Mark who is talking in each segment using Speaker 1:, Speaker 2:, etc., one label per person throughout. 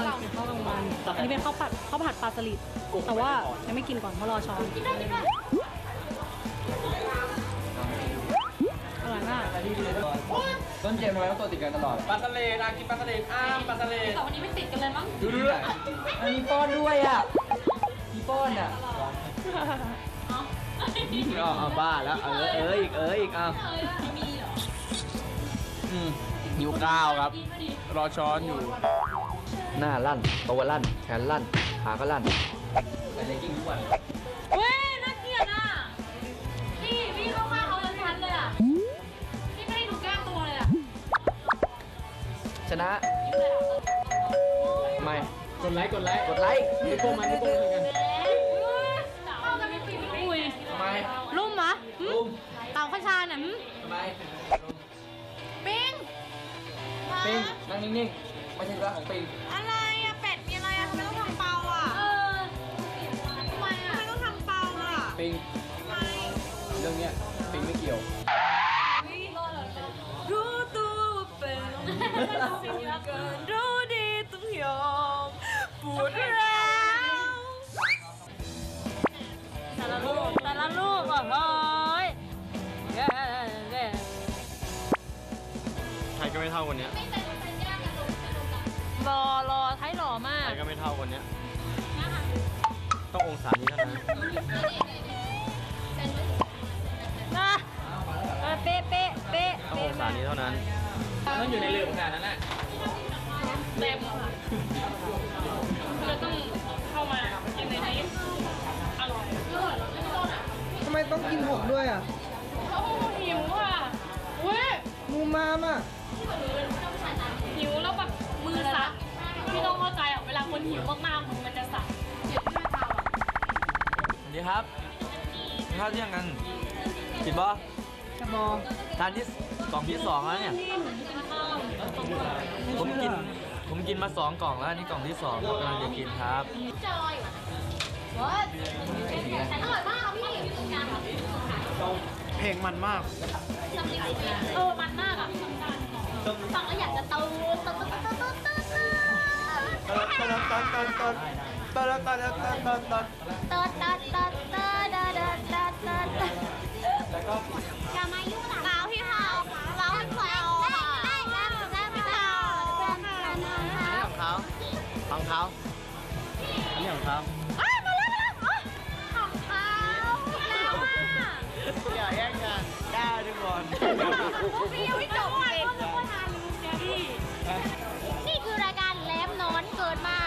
Speaker 1: านเสร็จแล้วก็มากินข้าวกลางวันอันนี้เป็นข้าวผัดข้าวผัดปลาสลิดแต่ว่ายังไม่กินก่อนเพราะรอช้อนอร่อยมาก
Speaker 2: ต้นเกมทำไมต้องตัวติดกันตลอด
Speaker 3: ปลาทะเลนะกินปลาทะเลอ้ามปลาทะเล
Speaker 1: แต่วันนี้ไม่ติดกันเลยมั้ง
Speaker 2: ดูดูด้วยอันนี้ป้อนด้วยอะมีป้อนอะก็เอาบ้าแล้วเออเอออีกเอออีกเอาอืมหิวข้าวครับ
Speaker 3: รอช้อนอยู่
Speaker 2: หน้าลั่นตัวลั่นแขนลั่นขาก็ลั่นแต่ในกิ้งทุกวัน
Speaker 1: เว้ยน่าเกลียดอะพี่พี่เข้าข้างเขาชันเลยอะพี่ไม่ได้ดูแก้มตัวเลยอะ
Speaker 2: ชนะ ไม่
Speaker 3: กดไลค์กดไลค์
Speaker 2: กดไลค์
Speaker 3: ไม่โกงมันไม่โกงเหมือนกัน
Speaker 1: เข้ากันไม่ปิดอุ้ย
Speaker 2: ทำไม
Speaker 1: ลุ่มเหรอหึ
Speaker 2: ลุม
Speaker 1: เต่าข้าชาน่ะหึ
Speaker 2: ทำไม
Speaker 1: ปิง
Speaker 2: ปิงนั่งนิ่งๆไม่ใช่ธุระของปิง
Speaker 4: อะไร ปิงเรื่
Speaker 2: องเนี้ยปิงไม่เกี่ยว
Speaker 4: รู้ตัวว่าเป็นสิ่งเกินรู้ดีต้องยอมปวดร้าว
Speaker 1: แต่ละลูกแต่ละลูกอะเฮ้ยเย้เย้
Speaker 3: ใครก็ไม่เท่าคนเนี้ย
Speaker 1: รอรอไทยหล่อมา
Speaker 3: ใค
Speaker 1: ก
Speaker 3: รก็ไม่เท่าคนเนี้ยต้ององศานี้เท่านั้น
Speaker 1: นี้เท่า
Speaker 3: นั้น
Speaker 2: ต้องอยู่ในเรือขนาดนั้นน่ะ
Speaker 1: เต็มเราต้องเข้ามากินในนี้อร่อย
Speaker 5: ทำไมต้องกินผมด้วยอะ
Speaker 1: โอ้หิวอะเว้ย
Speaker 5: มูมามอะ
Speaker 1: หิวแล้วแบบมือซักพี่ต้องเข้าใจอะเวลาคนหิวมากๆมือมันจะสั่น
Speaker 2: สวัสดีครับกินข้าวเที่ยงกันกินบ่
Speaker 5: กระบอง
Speaker 2: ทานที่ กล่องที่สองแล้วเนี่ย ผมกิน ผมกินมาสองกล่องแล้วอันนี่กล่องที่สองผมกำลังจะกินครับ
Speaker 1: จอยวัดอร่อยมากครับพี่
Speaker 3: เพลงมันมาก
Speaker 1: เออมันมากอะฟังแล้วอยากจะเตาเตาเตาเตาเตาเตาเตา
Speaker 3: ตอนตอนตอนตอนตอนตอนตอนตอน
Speaker 1: เตาเตาเตาเตาเตาเตาเตาเตาเตาอย่ามายุ่งหลัง
Speaker 4: ข
Speaker 3: องเขาอันนี้ของเขา
Speaker 4: อ้าวมาแล้วมาแล้วอ๋อของเขาเราอะ
Speaker 3: อย่าแย่งกันได้ทุกคน
Speaker 4: พี่ยังไม่จบเลย
Speaker 1: นี่คือรายการแหลมนอนเกิดมา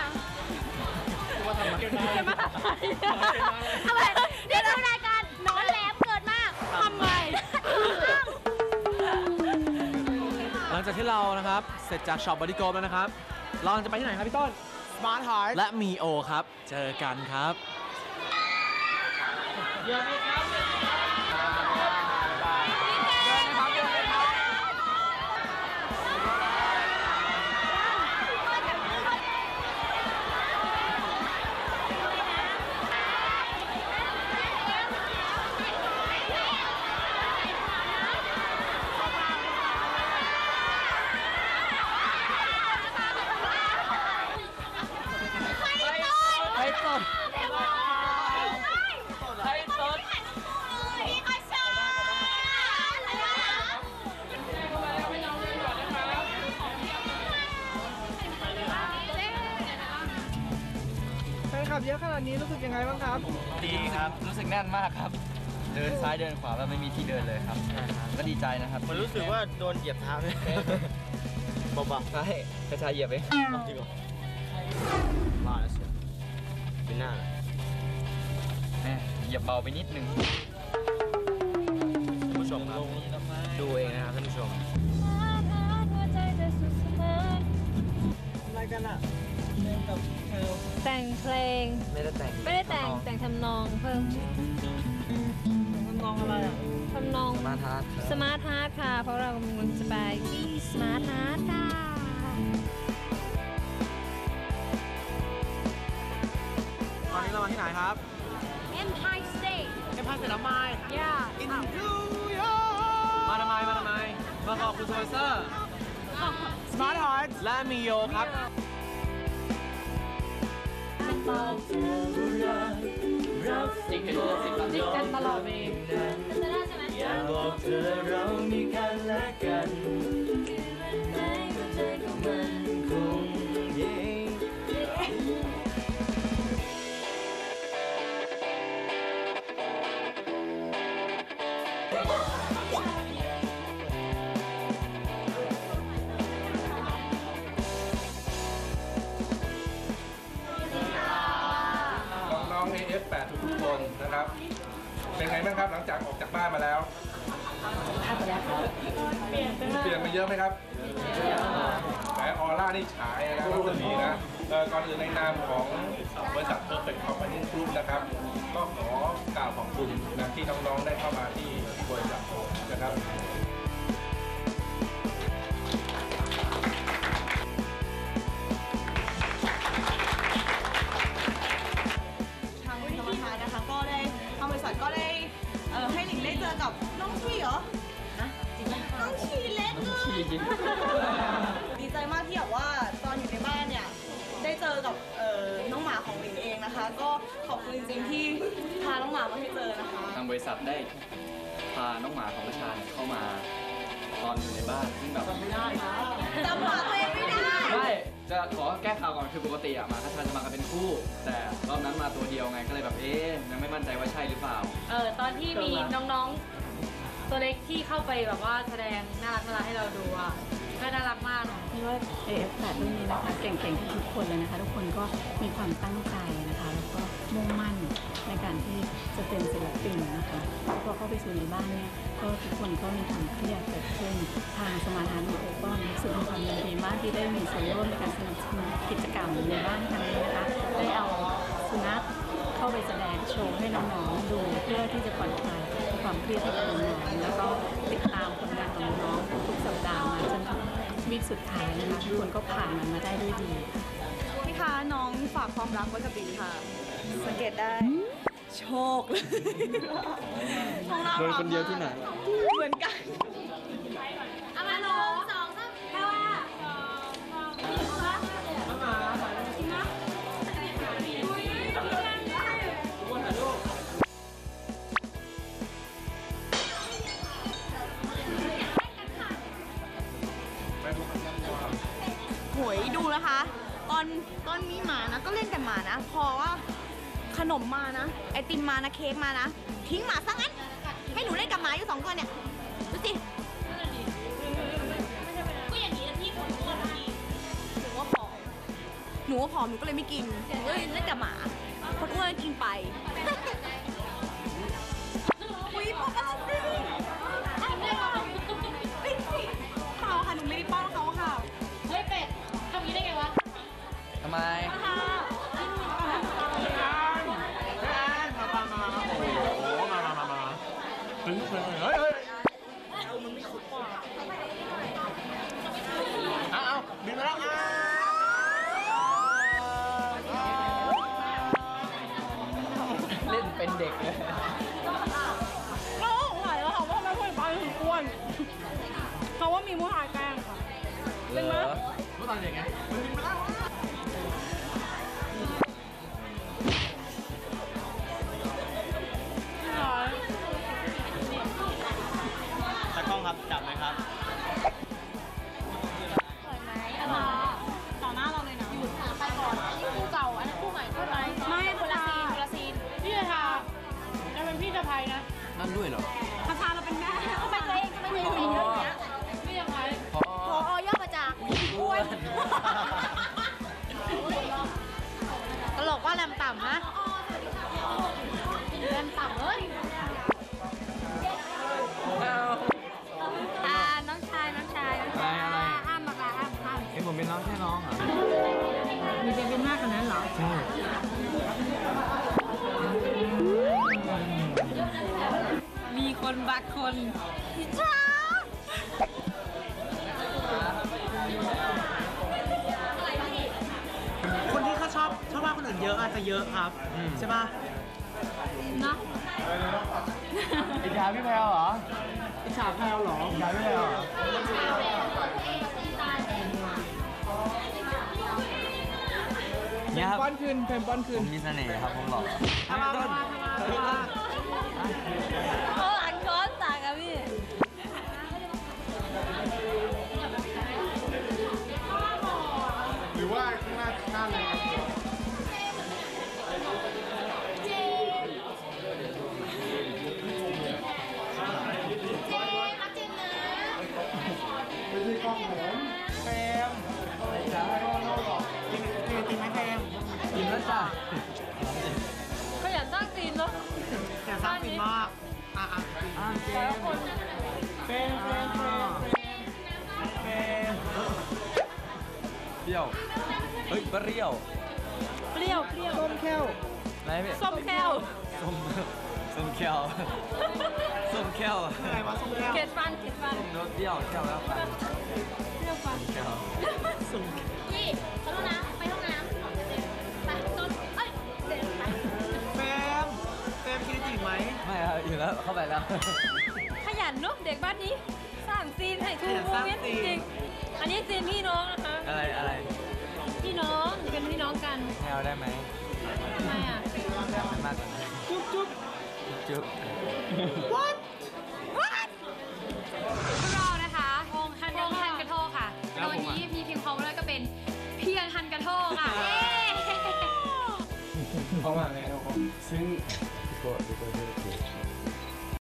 Speaker 4: อะไรนี่คือรายการนอนแหลมเกิดมาทำไม
Speaker 3: หลังจากที่เรานะครับ เสร็จจากช็อปบอดี้โกแล้วนะครับ เราจะไปที่ไหนครับพี่ต้น Smart Heart และมีโอครับ เจอกันครับ
Speaker 2: ไแฟ
Speaker 5: นคลับเยอะขนาดนี้รู้สึกยังไงบ้างครับ
Speaker 2: ดีครับ รู้สึกแน่นมากครับ เดินซ้ายเดินขวาแบบไม่มีที่เดินเลยครับ ก็ดีใจนะครับ
Speaker 3: มันรู้สึกว่าโดนเหยียบเท้าเลยเบา
Speaker 2: ใช่กระชายเหยียบไป
Speaker 3: ๆจริงเหรอมาแล้วเชียวเป็นหน้า
Speaker 2: แม่เหยียบเบาไปนิดนึง
Speaker 3: ท่านผู้ชมครับดูเองนะครับท่านผู้ชม
Speaker 5: กันอะเล่นกับเธอ
Speaker 1: แต่งเพลง
Speaker 2: ไม่ได้แต่ง
Speaker 1: ไม่ได้แต่งแต่งทำนองเพิ่ม
Speaker 5: ทำนองอะไรอะ
Speaker 1: ทำนอง
Speaker 2: มาทาร์ท
Speaker 1: สมาร์ทฮาร์ดค่ะ เพราะเรากำลังจะไปที่สมาร์ทฮาร์ดค่ะ
Speaker 3: ตอนนี้เรามาที่ไหนครับ
Speaker 1: Empire State
Speaker 3: เอ็มพาเสร็จแล้วไม
Speaker 1: yeah
Speaker 3: อินทูยมาทำไมมาทำไมมาขอบคุณสปอนเซอร์ Smart Heart และมีโยครับ
Speaker 2: จิกกัน
Speaker 1: ตลอดเลยจะได้ใช่ไหม
Speaker 6: ไงบ้างครับ หลังจากออกจากบ้านมาแล้ว เปลี่ยนไปเยอะไหมครับแต่ออร่านี่ฉายนะครับรัศมีนะเอ่อก่อนอื่นในนามของบริษัท Perfect Company Group นะครับ ก็ขอกล่าวขอบคุณนะที่น้องๆได้เข้ามาที่
Speaker 4: กับเอ่อน้องหมาของหลิงเองนะคะ ก็ขอบคุณจริงๆที่พาน้องหมามาให้เจอนะคะ
Speaker 2: ทางบริษัทได้พาน้องหมาของประชาเนี่ยเข้ามาตอนอยู่ในบ้านซึ่งแบบ
Speaker 4: จำหมาตัวเองไม่ได้
Speaker 2: ไม่จะขอแก้ข่าวก่อนคือปกติอะหมาคาชาจะมากันเป็นคู่ แต่รอบนั้นมาตัวเดียวไงก็เลยแบบเอ๊ะยังไม่มั่นใจว่าใช่หรือเปล่า
Speaker 1: เออตอนที่มีน้องๆ ตัวเล็กที่เข้าไปแบบว่าแสดงน่ารักน่ารักให้เราดูอะก็น่ารักมากนะ
Speaker 7: พี่ว่า AF8 รุ่นนี้นะคะเก่งๆทุกคนเลยนะคะ ทุกคนก็มีความตั้งใจนะคะ แล้วก็มุ่งมั่นในการที่จะเป็นศิลปินนะคะพอเข้าไปสู่ในบ้านเนี่ยก็ทุกคนก็มีความเครียดเกิดขึ้นทางสมาทานโอก็รู้สึกมีความยินดีมากที่ได้มีส่วนร่วมในการสนับสนุนกิจกรรมในบ้านครั้งนี้นะคะได้เอาสุนัขเข้าไปแสดงโชว์ให้น้องๆดูเพื่อที่จะผ่อนคลาย ความเครียดให้กับน้องๆแล้วก็ติดตามผลงานของน้องๆทุกๆสัปดาห์มาจนถึงวีคสุดท้ายนะคะทุกคนก็ผ่านมันมาได้ด้วยดีค่ะ
Speaker 4: พี่คะน้องฝากความรักไว้กับบินค่ะ สังเกตได้ โชคเลยห้องน้ำ
Speaker 3: โดนคนเดียวที่ไหน
Speaker 4: เหมือน น
Speaker 1: มมา
Speaker 4: นะ ไอติมมานะ เค้กมานะ ทิ้งหมาซะงั้น ให้หนูเล่นกับหมาอยู่สองตัวเนี่ย ดูสิ
Speaker 1: ก็อย่างนี้นะพี่คนอ้วนนะพี่
Speaker 4: หนูว่าผอม หนูว่าผอมหนูก็เลยไม่กินหนูก็เลยเล่นกับหมา คนอ้วนกินไป เขา
Speaker 1: ว่า
Speaker 5: มีผู้ชายแกล้งค่ะ
Speaker 2: เหรอ
Speaker 3: ต อื่
Speaker 4: นเย
Speaker 1: อะ
Speaker 2: อา
Speaker 1: จ
Speaker 5: จะเยอะครับใช่ป่ะ
Speaker 1: เนาะ
Speaker 3: อิจฉาพี่แพลวเหรอ
Speaker 5: อิจฉาแพลวเหรอ
Speaker 3: อิจฉาพี่แพลวเหรอ
Speaker 2: เนี่ยครับ ป้อนคืนเพมป้อนคืนผมมีเสน่ห์ครับผมหล่อ ทำมาทำมาทำมา
Speaker 6: ขยั
Speaker 2: น
Speaker 8: สร้างซีนเนาะ
Speaker 2: แต่สร้างฟินมากอะอะอะเจมเฟรมเฟรมเฟรมเฟรมเปรี้ยว เฮ้ยเปรี้ยว
Speaker 8: เปรี้ยวเปรี้ยว
Speaker 2: ส้มแก้วอะไรพี่
Speaker 8: ส้มแก้ว
Speaker 2: ส้มส้มแก้วส้มแก้วอะไรวะส้มแก้ว
Speaker 8: เกล็ดฟันเกล็ดฟัน
Speaker 2: รสเปรี้ยวแก้วแล้วฟัน
Speaker 8: เปรี้ยวฟัน
Speaker 2: แก้ว
Speaker 8: พี่ขอโทษนะ ไปห้องน้ำ
Speaker 2: ไหมไม่ครับอยู่แล้วเข้าไปแล้ว
Speaker 8: ขยันเนอะเด็กบ้านนี้สร้างซีนให้ทูโมเมนต์จริงๆอันนี้ซีนพี่น้องนะคะ
Speaker 2: อะไรอะไร
Speaker 8: พี่น้องเป็นพี่น้องกัน
Speaker 2: แนวได้ไหม
Speaker 8: ทำไมอะ
Speaker 2: ไม่มากกว่านั้นจุ๊บจุ๊บจุ๊บ
Speaker 8: พวกเรานะคะวงฮันกระโทกค่ะโดยนี้มีทีมเขาแล้วก็เป็นเพียงฮันกระโทกค่ะเย้
Speaker 6: เขามาแล้ว
Speaker 2: ซึ่ง before before the